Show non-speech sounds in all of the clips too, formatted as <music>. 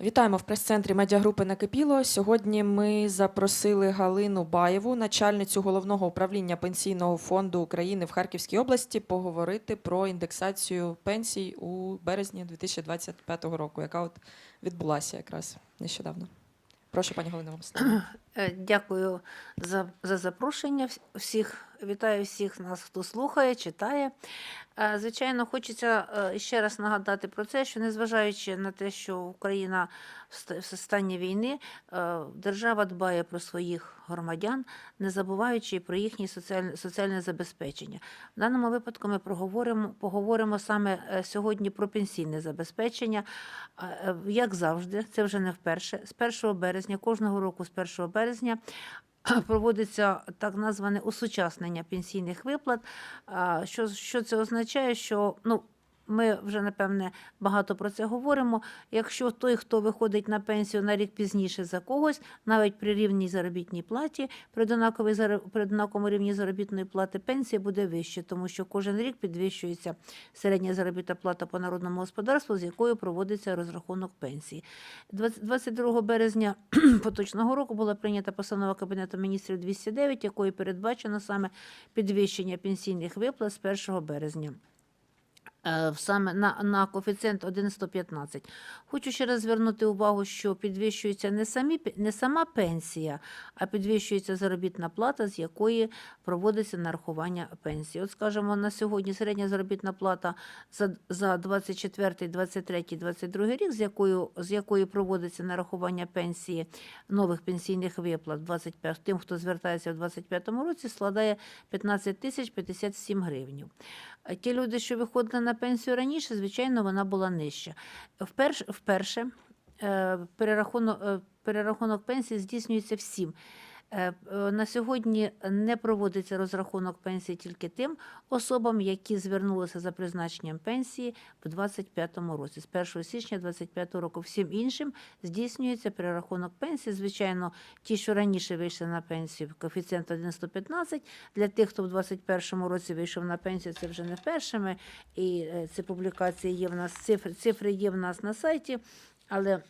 Вітаємо в прес-центрі медіагрупи Накипіло. Сьогодні ми запросили Галину Баєву, начальницю головного управління Пенсійного фонду України в Харківській області, поговорити про індексацію пенсій у березні 2025 року, яка от відбулася якраз нещодавно. Прошу, пані Галина, вам слово. Е, Дякую за, за запрошення. Всіх вітаю всіх нас, хто слухає, читає. Е, Звичайно, хочеться е, ще раз нагадати про це, що незважаючи на те, що Україна в стані війни, е, держава дбає про своїх громадян, не забуваючи про їхнє соціальне, забезпечення. В даному випадку ми проговоримо, поговоримо саме сьогодні про пенсійне забезпечення. Як завжди, це вже не вперше. З 1 березня, кожного року з 1 березня <clears throat> проводиться так назване усучаснення пенсійних виплат. Що, що це означає? Що ну, ми вже напевне багато про це говоримо. Якщо той, хто виходить на пенсію на рік пізніше за когось, навіть при рівній заробітній платі, при однаковій при однаковому рівні заробітної плати пенсія буде вище, тому що кожен рік підвищується середня заробітна плата по народному господарству, з якою проводиться розрахунок пенсії. 20 22 березня <clears throat> поточного року була прийнята постанова Кабінету міністрів 209, якою передбачено саме підвищення пенсійних виплат з 1 березня. Е, Саме на, на коефіцієнт 1,115. Хочу ще раз звернути увагу, що підвищується не, самі, не сама пенсія, а підвищується заробітна плата, з якої проводиться нарахування пенсії. От, скажімо, на сьогодні середня заробітна плата за, за 24, 23, 22 рік, з якою, з якої проводиться нарахування пенсії нових пенсійних виплат 25, тим, хто звертається в 25 році, складає 15 тисяч 57 гривень. Ті люди, що виходили на пенсію раніше, звичайно, вона була нижча. Вперше, вперше перерахунок, е, перерахунок пенсії здійснюється всім. Е, е, На сьогодні не проводиться розрахунок пенсії тільки тим особам, які звернулися за призначенням пенсії в 2025 році, з 1 січня 2025 року. Всім іншим здійснюється перерахунок пенсії. Звичайно, ті, що раніше вийшли на пенсію, коефіцієнт 1,115. Для тих, хто в 2021 році вийшов на пенсію, це вже не першими. І е, ці публікації є в нас, цифри, цифри є в нас на сайті, але.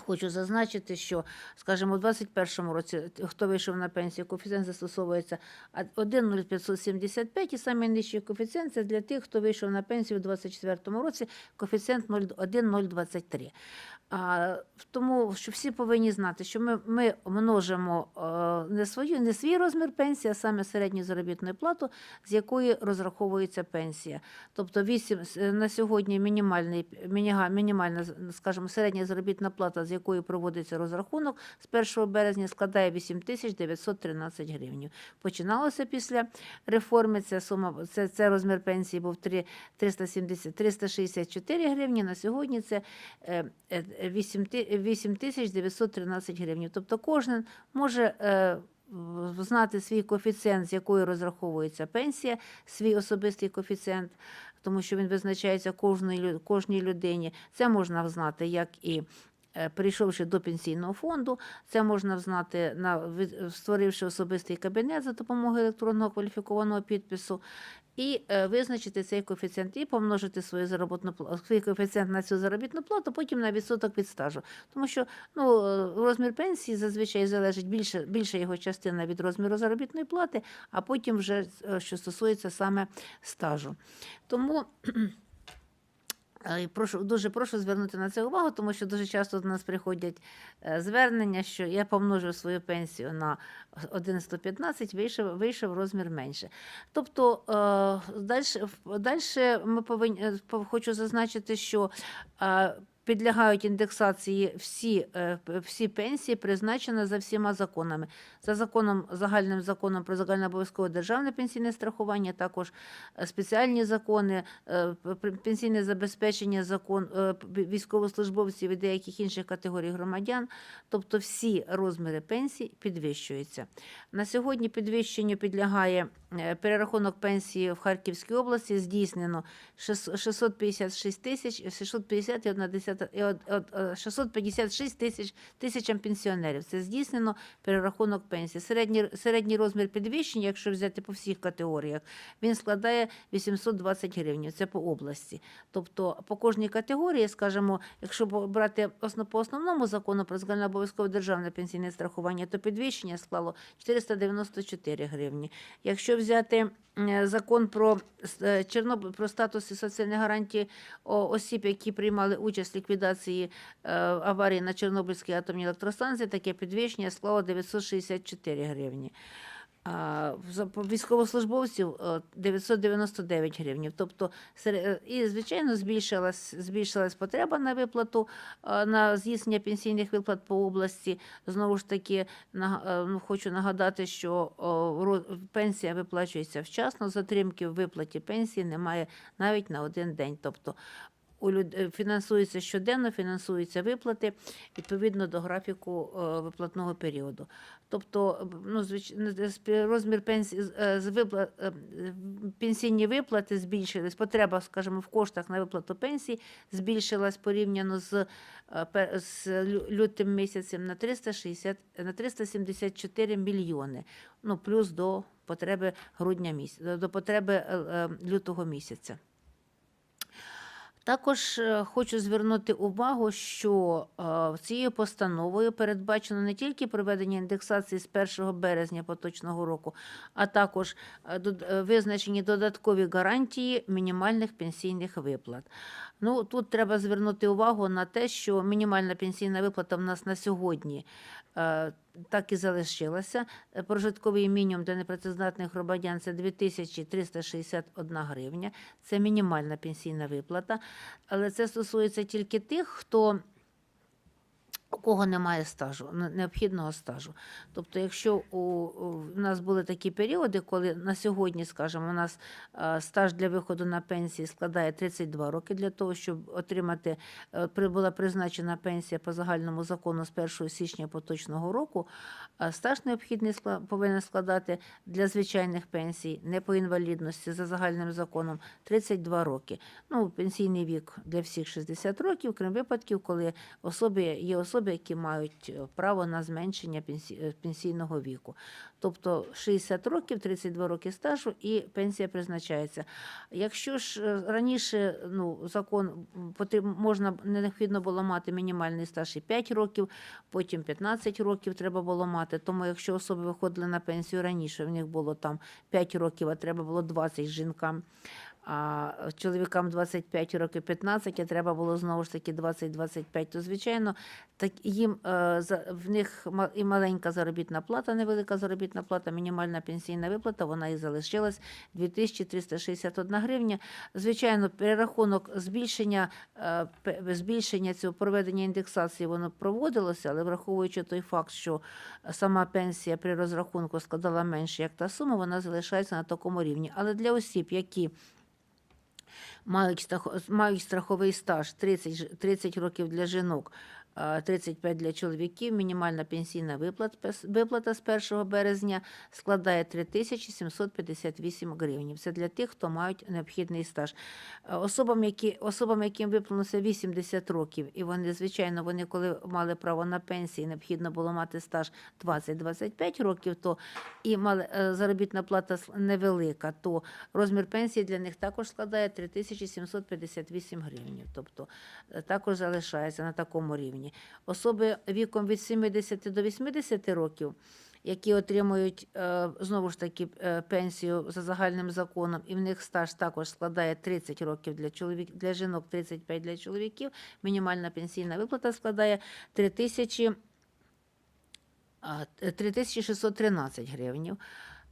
Хочу зазначити, що, скажімо, у 2021 році хто вийшов на пенсію, коефіцієнт застосовується а- 1,0575 і самий нижчий коефіцієнт це для тих, хто вийшов на пенсію у 2024 році, коефіцієнт 1,023. А, тому що всі повинні знати, що ми, ми множимо е, не, свою, не свій розмір пенсії, а саме середню заробітну плату, з якої розраховується пенсія. Тобто 8, на сьогодні мінімальний, мінімальна, скажімо, середня заробітна плата, з якої проводиться розрахунок, з 1 березня складає 8 тисяч 913 гривень. Починалося після реформи, ця сума, це, це розмір пенсії був 3, 370, 364 гривні, на сьогодні це е, е, 8 ти- 8 тисяч 913 гривень. Тобто кожен може е, знати свій коефіцієнт, з якої розраховується пенсія, свій особистий коефіцієнт, тому що він визначається кожній, кожній людині. Це можна знати як і е, Прийшовши до пенсійного фонду, це можна взнати, на, створивши особистий кабінет за допомогою електронного кваліфікованого підпису, і е, визначити цей коефіцієнт і помножити свою заробітну свій коефіцієнт на цю заробітну плату, потім на відсоток від стажу. Тому що ну, е, розмір пенсії зазвичай залежить більше, більша його частина від розміру заробітної плати, а потім вже що стосується саме стажу. Тому. Е, Прошу дуже прошу звернути на це увагу, тому що дуже часто до нас приходять е, звернення, що я помножив свою пенсію на 1115, вийшов, вийшов розмір менше. Тобто далі ми повинні е, хочу зазначити, що е, підлягають індексації всі, е, всі пенсії, призначені за всіма законами. За законом, загальним законом про загальнообов'язкове державне пенсійне страхування, також е, спеціальні закони, е, пенсійне забезпечення закон військовослужбовців і деяких інших категорій громадян. Тобто всі розміри пенсій підвищуються. На сьогодні підвищенню підлягає перерахунок пенсії в Харківській області. Здійснено 656 тисяч 650,1 650 і од- од- е, 656 тисяч тисячам пенсіонерів. Це здійснено перерахунок пенсії. Середній, середній розмір підвищення, якщо взяти по всіх категоріях, він складає 820 гривень. Це по області. Тобто по кожній категорії, скажімо, якщо брати по основному закону про загальнообов'язкове державне пенсійне страхування, то підвищення склало 494 гривні. Якщо взяти закон про е, Чорнобиль про статус і соціальні гарантії осіб, які приймали участь ліквідації е, аварії на Чорнобильській атомній електростанції, таке підвищення склало 964 гривні. А військовослужбовців е, 999 гривень. Тобто, е, і, звичайно, збільшилась, збільшилась потреба на виплату, е, на здійснення пенсійних виплат по області. Знову ж таки, е, ну, хочу нагадати, що пенсія виплачується вчасно, затримки в виплаті пенсії немає навіть на один день. Тобто, у люд... е, фінансується щоденно, фінансуються виплати відповідно до графіку е, виплатного періоду. Тобто, ну, звич... з- розмір пенсії з- е, випла... е, пенсійні виплати збільшились, потреба, скажімо, в коштах на виплату пенсій збільшилась порівняно з, з лю- лютим місяцем на 360, на 374 мільйони. Ну, плюс до потреби грудня місяця, до потреби лютого місяця. Також е, хочу звернути увагу, що е, цією постановою передбачено не тільки проведення індексації з 1 березня поточного року, а також е, визначені додаткові гарантії мінімальних пенсійних виплат. Ну, тут треба звернути увагу на те, що мінімальна пенсійна виплата в нас на сьогодні так і залишилася. Е, Прожитковий мінімум для непрацездатних громадян це 2361 гривня. Це мінімальна пенсійна виплата. Але це стосується тільки тих, хто у кого немає стажу, необхідного стажу. Тобто, якщо у, нас були такі періоди, коли на сьогодні, скажімо, у нас е, стаж для виходу на пенсії складає 32 роки для того, щоб отримати, е, була призначена пенсія по загальному закону з 1 січня поточного року, а стаж необхідний повинен складати для звичайних пенсій, не по інвалідності за загальним законом 32 роки. Ну, пенсійний вік для всіх 60 років, крім випадків, коли особи є особи, які мають е, право на зменшення е, пенсійного віку. Тобто 60 років, 32 роки стажу і пенсія призначається. Якщо ж е, раніше ну, закон потріб, можна не необхідно було мати мінімальний стаж і 5 років, потім 15 років треба було мати. Тому якщо особи виходили на пенсію раніше, в них було там 5 років, а треба було 20 жінкам. А чоловікам 25 років 15, а треба було знову ж таки 20-25, то звичайно так їм е, в них і маленька заробітна плата, невелика заробітна плата, мінімальна пенсійна виплата, вона і залишилась 2361 гривня. Звичайно, перерахунок збільшення е, збільшення цього проведення індексації воно проводилося, але враховуючи той факт, що сама пенсія при розрахунку складала менше як та сума, вона залишається на такому рівні. Але для осіб, які мають, страхо- страховий стаж 30, ж- 30 років для жінок, 35 для чоловіків. Мінімальна пенсійна виплат, виплата з 1 березня складає 3758 гривень. Це для тих, хто мають необхідний стаж. Е, Особам, які, особам, яким виповнилося 80 років, і вони, звичайно, вони коли мали право на пенсії, необхідно було мати стаж 20-25 років, то і мали, е, заробітна плата невелика, то розмір пенсії для них також складає 3758 гривень. Тобто е, також залишається на такому рівні. Особи віком від 70 до 80 років, які отримують е, знову ж таки е, пенсію за загальним законом, і в них стаж також складає 30 років для чоловік, для жінок, 35 для чоловіків. Мінімальна пенсійна виплата складає 3000 а, т- 3613 гривень.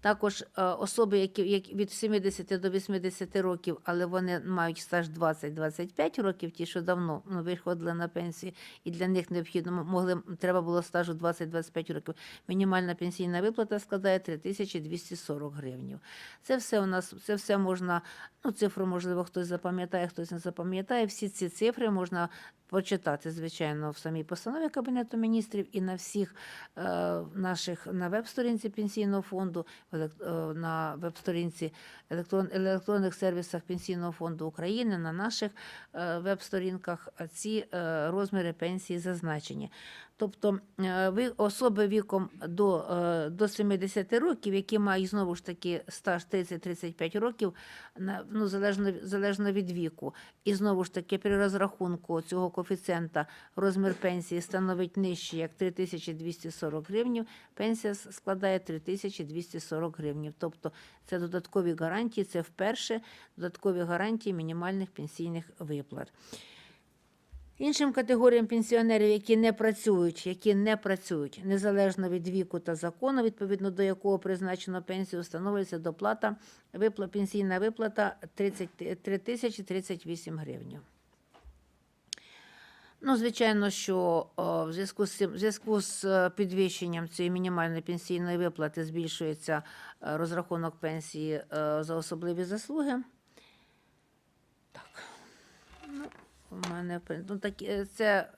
Також е, особи, які, від 70 до 80 років, але вони мають стаж 20-25 років, ті, що давно ну, виходили на пенсію, і для них необхідно могли, треба було стажу 20-25 років. Мінімальна пенсійна виплата складає 3240 гривень. Це все у нас, це все можна, ну, цифру, можливо, хтось запам'ятає, хтось не запам'ятає. Всі ці цифри можна почитати, звичайно, в самій постанові Кабінету міністрів і на всіх е, наших на веб-сторінці пенсійного фонду, е, на веб-сторінці електрон, електронних сервісах Пенсійного фонду України, на наших е, веб-сторінках ці розміри пенсії зазначені. Тобто е, ви особи віком до, е, до 70 років, які мають знову ж таки стаж 30-35 років, ну, залежно, залежно від віку. І знову ж таки, при розрахунку цього коефіцієнта розмір пенсії становить нижче, як 3240 гривнів, пенсія складає 3240 гривнів. Тобто це додаткові гарантії, це вперше додаткові гарантії мінімальних пенсійних виплат. Іншим категоріям пенсіонерів, які не працюють, які не працюють незалежно від віку та закону, відповідно до якого призначено пенсію, встановлюється доплата випла, пенсійна виплата 33 тисячі 38 гривень. Ну, звичайно, що в зв'язку з в зв'язку з е, підвищенням цієї мінімальної пенсійної виплати збільшується е, розрахунок пенсії е, за особливі заслуги. Так. Ну, у мене ну, такі, е, це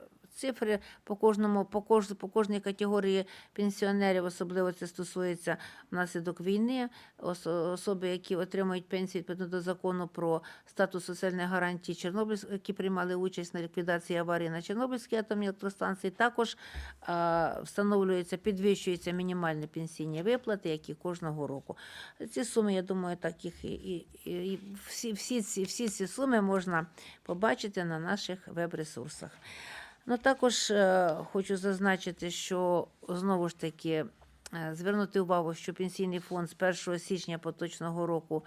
цифри по кожному, по, кож, по кожній категорії пенсіонерів, особливо це стосується внаслідок війни, ос- особи, які отримують пенсію відповідно до закону про статус соціальної гарантії Чорнобильськ, які приймали участь на ліквідації аварії на Чорнобильській атомній електростанції, також е, встановлюється, підвищуються мінімальні пенсійні виплати, які кожного року. Ці суми, я думаю, так їх і, і, і всі, всі, ці, всі ці суми можна побачити на наших веб-ресурсах. Ну, також е, хочу зазначити, що знову ж таки е, звернути увагу, що пенсійний фонд з 1 січня поточного року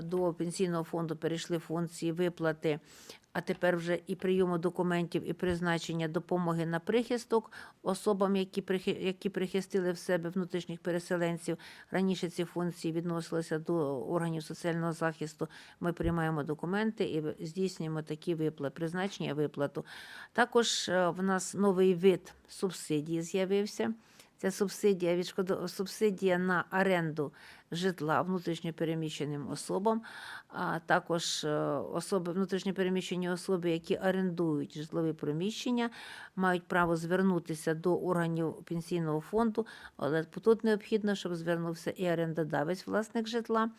до пенсійного фонду перейшли функції виплати, а тепер вже і прийому документів, і призначення допомоги на прихисток особам, які, які прихистили в себе внутрішніх переселенців. Раніше ці функції відносилися до органів соціального захисту. Ми приймаємо документи і здійснюємо такі виплати, призначення виплату. Також е, в нас новий вид субсидії з'явився. Це субсидія, субсидія на оренду житла внутрішньопереміщеним особам, а також е, особи, внутрішньопереміщені особи, які орендують житлові приміщення, мають право звернутися до органів пенсійного фонду, але тут необхідно, щоб звернувся і орендодавець, власник житла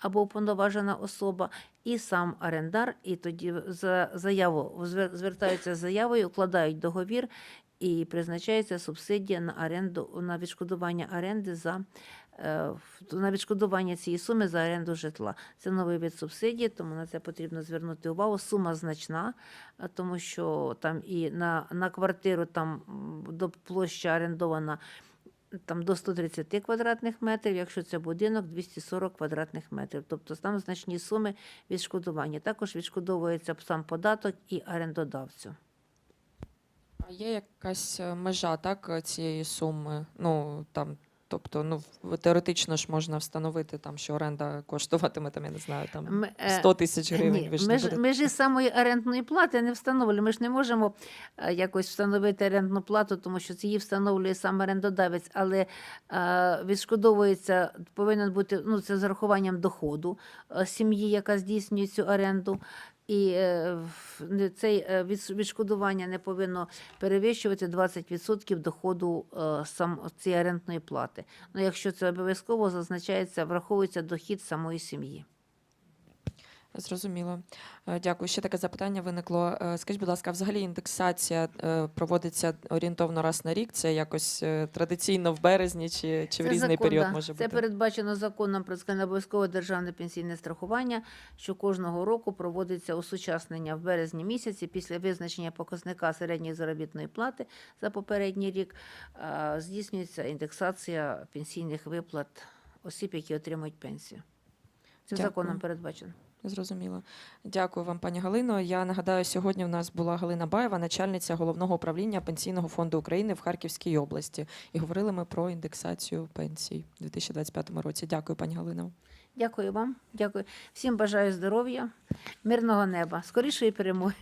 або уповноважена особа, і сам орендар, і тоді за заяву звертаються з заявою, укладають договір і призначається субсидія на оренду на відшкодування оренди за на відшкодування цієї суми за оренду житла. Це новий вид субсидії, тому на це потрібно звернути увагу. Сума значна, тому що там і на, на квартиру там до площа орендована. Там до 130 квадратних метрів, якщо це будинок 240 квадратних метрів. Тобто там значні суми відшкодування. Також відшкодовується сам податок і орендодавцю. А є якась е, межа так, е, цієї суми? Ну там, тобто, ну теоретично ж можна встановити там, що оренда коштуватиме там, я не знаю, там Ми, е, 100 тисяч гривень. Ні, ви ж не меж, будете- межі самої орендної плати не встановлюємо. Ми ж не можемо е, якось встановити орендну плату, тому що це її встановлює сам орендодавець, але е, відшкодовується, повинен бути ну, це з урахуванням доходу е, сім'ї, яка здійснює цю оренду. І е, цей е, відшкодування не повинно перевищувати 20% доходу е, сам цієї рентної плати. Ну, якщо це обов'язково зазначається, враховується дохід самої сім'ї. Зрозуміло. Е, Дякую. Ще таке запитання виникло. Е, Скажіть, будь ласка, взагалі індексація е, проводиться орієнтовно раз на рік? Це якось традиційно в березні чи, чи в різний закон, період да. може Це передбачено законом про обов'язкове державне пенсійне страхування, що кожного року проводиться осучаснення в березні місяці після визначення показника середньої заробітної плати за попередній рік. Здійснюється індексація пенсійних виплат осіб, які отримують пенсію. Це Дякую. законом передбачено. Зрозуміло. Дякую вам, пані Галино. Я нагадаю, сьогодні в нас була Галина Баєва, начальниця головного управління Пенсійного фонду України в Харківській області. І говорили ми про індексацію пенсій у 2025 році. Дякую, пані Галино. Дякую вам. Дякую. Всім бажаю здоров'я, мирного неба, скорішої перемоги.